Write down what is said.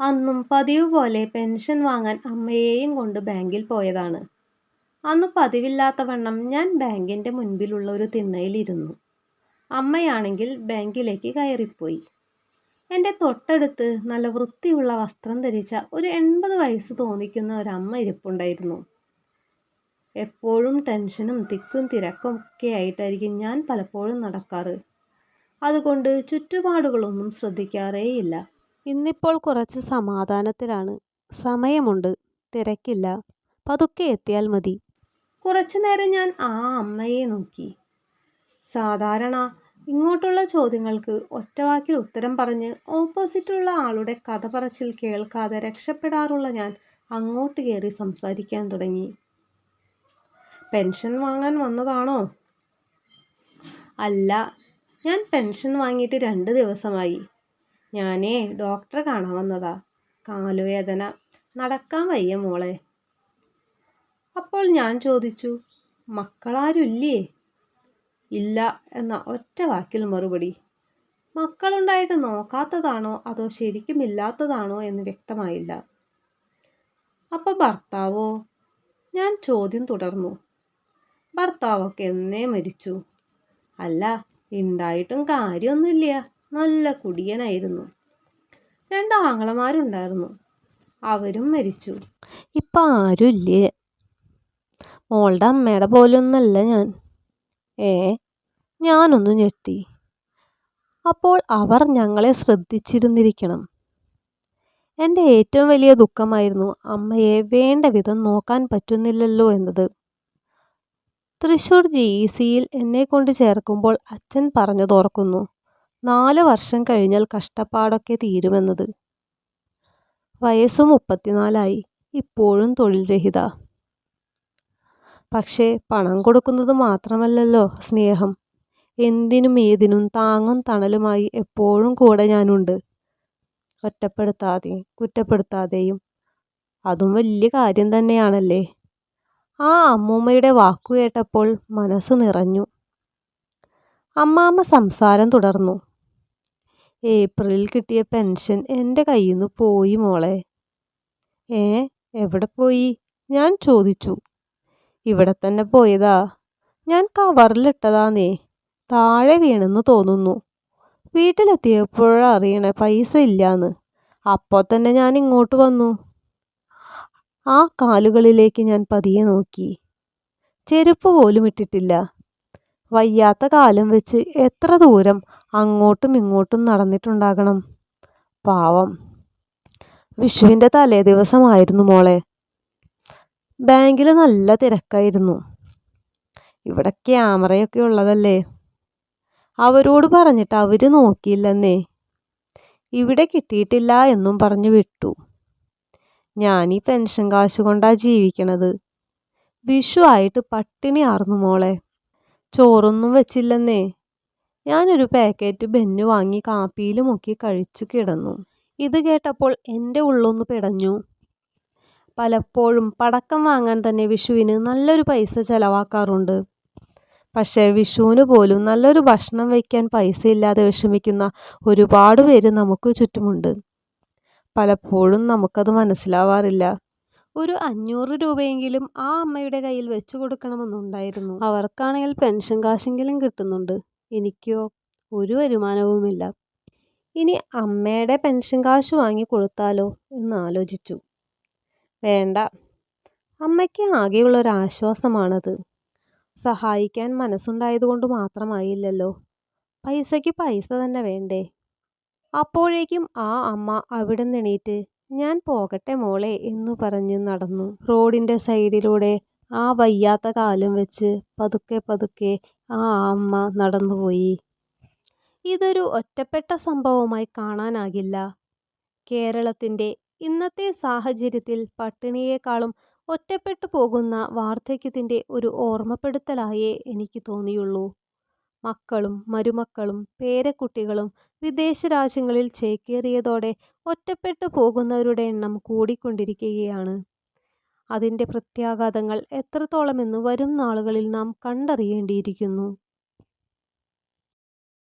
അന്നും പതിവ് പോലെ പെൻഷൻ വാങ്ങാൻ അമ്മയെയും കൊണ്ട് ബാങ്കിൽ പോയതാണ്. അന്ന് പതിവില്ലാത്തവണ്ണം ഞാൻ ബാങ്കിന്റെ മുൻപിലുള്ള ഒരു തിണ്ണയിലിരുന്നു. അമ്മയാണെങ്കിൽ ബാങ്കിലേക്ക് കയറിപ്പോയി. എന്റെ തൊട്ടടുത്ത് നല്ല വൃത്തിയുള്ള വസ്ത്രം ധരിച്ച ഒരു എൺപത് വയസ്സ് തോന്നിക്കുന്ന ഒരമ്മ ഇരിപ്പുണ്ടായിരുന്നു. എപ്പോഴും ടെൻഷനും തിക്കും തിരക്കും ഒക്കെ ആയിട്ടായിരിക്കും ഞാൻ പലപ്പോഴും നടക്കാറ്. അതുകൊണ്ട് ചുറ്റുപാടുകളൊന്നും ശ്രദ്ധിക്കാറേയില്ല. ഇന്നിപ്പോൾ കുറച്ച് സമാധാനത്തിലാണ്. സമയമുണ്ട്. തിരക്കില്ല. പതുക്കെ എത്തിയാൽ മതി. കുറച്ചു നേരം ഞാൻ ആ അമ്മയെ നോക്കി. സാധാരണ ഇങ്ങോട്ടുള്ള ചോദ്യങ്ങൾക്ക് ഒറ്റവാക്കിൽ ഉത്തരം പറഞ്ഞ് ഓപ്പോസിറ്റുള്ള ആളുടെ കഥ പറച്ചിൽ കേൾക്കാതെ രക്ഷപ്പെടാറുള്ള ഞാൻ അങ്ങോട്ട് കയറി സംസാരിക്കാൻ തുടങ്ങി. പെൻഷൻ വാങ്ങാൻ വന്നതാണോ? അല്ല. ഞാൻ പെൻഷൻ വാങ്ങിയിട്ട് രണ്ട് ദിവസമായി. ഞാനേ ഡോക്ടറെ കാണാൻ വന്നതാ. കാലുവേദന. നടക്കാൻ വയ്യ മോളെ. അപ്പോൾ ഞാൻ ചോദിച്ചു മക്കളാരുല്ലേ? ഇല്ല എന്ന ഒറ്റ വാക്കിൽ മറുപടി. മക്കളുണ്ടായിട്ട് നോക്കാത്തതാണോ അതോ ശരിക്കും ഇല്ലാത്തതാണോ എന്ന് വ്യക്തമായില്ല. അപ്പോൾ ഭർത്താവോ? ഞാൻ ചോദ്യം തുടർന്നു. ഭർത്താവൊക്കെ എന്നേ മരിച്ചു. അല്ല ഉണ്ടായിട്ടും കാര്യൊന്നുല്യ. നല്ല കുടിയനായിരുന്നു. രണ്ട് ആങ്ങളമാരുണ്ടായിരുന്നു. അവരും മരിച്ചു. ഇപ്പം ആരുമില്ലേ മോളുടെ അമ്മയുടെ പോലൊന്നല്ല ഞാൻ. ഏ? ഞാനൊന്ന് ഞെട്ടി. അപ്പോൾ അവർ ഞങ്ങളെ ശ്രദ്ധിച്ചിരുന്നിരിക്കണം. എന്റെ ഏറ്റവും വലിയ ദുഃഖമായിരുന്നു അമ്മയെ വേണ്ട വിധം നോക്കാൻ പറ്റുന്നില്ലല്ലോ എന്നത്. തൃശ്ശൂർ ജി ഇ സിയിൽ എന്നെ കൊണ്ട് ചേർക്കുമ്പോൾ അച്ഛൻ പറഞ്ഞതോർക്കുന്നു. നാല് വർഷം കഴിഞ്ഞാൽ കഷ്ടപ്പാടൊക്കെ തീരുമെന്നത്. വയസ്സ് മുപ്പത്തിനാലായി. ഇപ്പോഴും തൊഴിൽ രഹിത. പക്ഷേ പണം കൊടുക്കുന്നത് മാത്രമല്ലല്ലോ സ്നേഹം. എന്തിനും ഏതിനും താങ്ങും തണലുമായി എപ്പോഴും കൂടെ ഞാനുണ്ട്. ഒറ്റപ്പെടുത്താതെയും കുറ്റപ്പെടുത്താതെയും. അതും വലിയ കാര്യം തന്നെയാണല്ലേ. ആ അമ്മൂമ്മയുടെ വാക്കു കേട്ടപ്പോൾ മനസ്സു നിറഞ്ഞു. അമ്മാമ്മ സംസാരം തുടർന്നു. ഏപ്രിലിൽ കിട്ടിയ പെൻഷൻ എന്റെ കയ്യിൽ നിന്ന് പോയി മോളെ. ഏ? എവിടെ പോയി? ഞാൻ ചോദിച്ചു. ഇവിടെ തന്നെ പോയതാ. ഞാൻ കവറിലിട്ടതാന്നേ. താഴെ വീണെന്ന് തോന്നുന്നു. വീട്ടിലെത്തിയപ്പോഴാ അറിയണേ പൈസ ഇല്ലാന്ന്. അപ്പോൾ തന്നെ ഞാൻ ഇങ്ങോട്ട് വന്നു. ആ കാലുകളിലേക്ക് ഞാൻ പതിയെ നോക്കി. ചെരുപ്പ് പോലും ഇട്ടിട്ടില്ല. വയ്യാത്ത കാലം വെച്ച് എത്ര ദൂരം അങ്ങോട്ടും ഇങ്ങോട്ടും നടന്നിട്ടുണ്ടാകണം. പാവം. വിഷുവിന്റെ തലേ ദിവസമായിരുന്നു മോളെ. ബാങ്കിൽ നല്ല തിരക്കായിരുന്നു. ഇവിടെ ക്യാമറയൊക്കെ ഉള്ളതല്ലേ. അവരോട് പറഞ്ഞിട്ട് അവർ നോക്കിയില്ലെന്നേ ഇവിടെ കിട്ടിയിട്ടില്ല എന്നും പറഞ്ഞു വിട്ടു. ഞാൻ ഈ പെൻഷൻ കാശുകൊണ്ടാണ് ജീവിക്കണത്. വിഷു ആയിട്ട് പട്ടിണി ആർന്നു മോളെ. ചോറൊന്നും വെച്ചില്ലെന്നേ. ഞാനൊരു പാക്കറ്റ് ബെന്നു വാങ്ങി കാപ്പിയിൽ മുക്കി കഴിച്ചു കിടന്നു. ഇത് കേട്ടപ്പോൾ എന്റെ ഉള്ളൊന്നു പിടഞ്ഞു. പലപ്പോഴും പടക്കം വാങ്ങാൻ തന്നെ വിഷുവിന് നല്ലൊരു പൈസ ചെലവാക്കാറുണ്ട്. പക്ഷേ വിഷുവിന് പോലും നല്ലൊരു ഭക്ഷണം വയ്ക്കാൻ പൈസ ഇല്ലാതെ വിഷമിക്കുന്ന ഒരുപാട് പേര് നമുക്ക് ചുറ്റുമുണ്ട്. പലപ്പോഴും നമുക്കത് മനസ്സിലാവാറില്ല. ഒരു അഞ്ഞൂറ് രൂപയെങ്കിലും ആ അമ്മയുടെ കയ്യിൽ വെച്ചു കൊടുക്കണമെന്നുണ്ടായിരുന്നു. അവർക്കാണെങ്കിൽ പെൻഷൻ കാശെങ്കിലും കിട്ടുന്നുണ്ട്. എനിക്കോ? ഒരു വരുമാനവുമില്ല. ഇനി അമ്മയുടെ പെൻഷൻ കാശ് വാങ്ങി കൊടുത്താലോ എന്ന് ആലോചിച്ചു. വേണ്ട. അമ്മയ്ക്ക് ആകെയുള്ള ഒരു ആശ്വാസമാണത് സഹായിക്കാൻ മനസ്സുണ്ടായതുകൊണ്ട് മാത്രമായില്ലല്ലോ. പൈസയ്ക്ക് പൈസ തന്നെ വേണ്ടേ. അപ്പോഴേക്കും ആ അമ്മ അവിടുന്നെണീറ്റ് ഞാൻ പോകട്ടെ മോളെ എന്നു പറഞ്ഞ് നടന്നു. റോഡിന്റെ സൈഡിലൂടെ ആ വയ്യാത്ത കാലും വെച്ച് പതുക്കെ പതുക്കെ ആ അമ്മ നടന്നുപോയി. ഇതൊരു ഒറ്റപ്പെട്ട സംഭവമായി കാണാനാകില്ല. കേരളത്തിന്റെ ഇന്നത്തെ സാഹചര്യത്തിൽ പട്ടിണിയേക്കാളും ഒറ്റപ്പെട്ടു പോകുന്ന വാർദ്ധക്യത്തിന്റെ ഒരു ഓർമ്മപ്പെടുത്തലായേ എനിക്ക് തോന്നിയുള്ളൂ. മക്കളും മരുമക്കളും പേരക്കുട്ടികളും വിദേശ രാജ്യങ്ങളിൽ ചേക്കേറിയതോടെ ഒറ്റപ്പെട്ടു പോകുന്നവരുടെ എണ്ണം കൂടിക്കൊണ്ടിരിക്കുകയാണ്. അതിന്റെ പ്രത്യാഘാതങ്ങൾ എത്രത്തോളമെന്ന് വരും നാളുകളിൽ നാം കണ്ടറിയേണ്ടിയിരിക്കുന്നു.